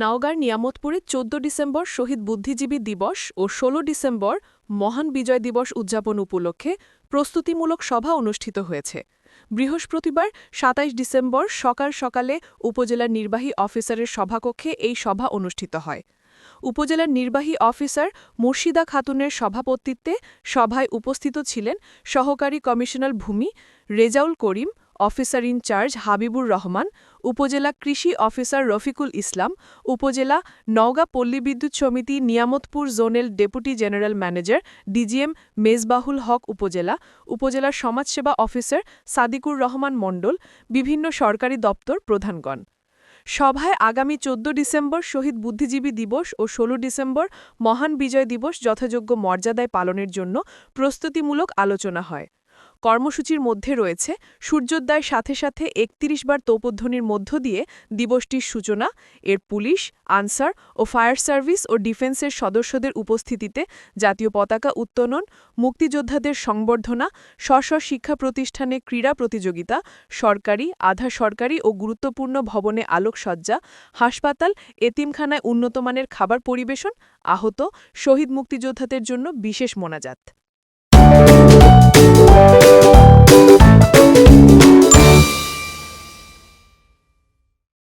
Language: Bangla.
নওগাঁর নিয়ামতপুরে চোদ্দ ডিসেম্বর শহীদ বুদ্ধিজীবী দিবস ও ১৬ ডিসেম্বর মহান বিজয় দিবস উদযাপন উপলক্ষে প্রস্তুতিমূলক সভা অনুষ্ঠিত হয়েছে। বৃহস্পতিবার ২৭ ডিসেম্বর সকাল সকালে উপজেলার নির্বাহী অফিসারের সভাকক্ষে এই সভা অনুষ্ঠিত হয়। উপজেলার নির্বাহী অফিসার মুর্শিদা খাতুনের সভাপতিত্বে সভায় উপস্থিত ছিলেন সহকারী কমিশনার ভূমি Rezaul Karim officer in charge Habibur Rahman, উপজেলা কৃষি অফিসার রফিকুল ইসলাম, উপজেলা নওগাঁ পল্লী বিদ্যুৎ সমিতি Niamatpur zonal deputy general manager DGM Mezbahul Haque উপজেলা, উপজেলার সমাজসেবা অফিসার সাদিকুর রহমান মণ্ডল, বিভিন্ন সরকারি দপ্তর প্রধানগণ। সভায় আগামী ১৪ ডিসেম্বর শহীদ বুদ্ধিজীবী দিবস ও ১৬ ডিসেম্বর মহান বিজয় দিবস যথাযোগ্য মর্যাদায় পালনের জন্য প্রস্তুতিমূলক আলোচনা হয়। কর্মসূচির মধ্যে রয়েছে সূর্যোদয়ের সাথে সাথে ৩১ বার তোপধ্বনির মধ্য দিয়ে দিবসটির সূচনা, এর পুলিশ, আনসার ও ফায়ার সার্ভিস ও ডিফেন্সের সদস্যদের উপস্থিতিতে জাতীয় পতাকা উত্তোলন, মুক্তিযোদ্ধাদের সংবর্ধনা স্ব স্ব শিক্ষা প্রতিষ্ঠানে ক্রীড়া প্রতিযোগিতা, সরকারি, আধা সরকারি ও গুরুত্বপূর্ণ ভবনে আলোকসজ্জা, হাসপাতাল, এতিমখানায় উন্নতমানের খাবার পরিবেশন, আহত, শহীদ মুক্তিযোদ্ধাদের জন্য বিশেষ মোনাজাত। Thank you.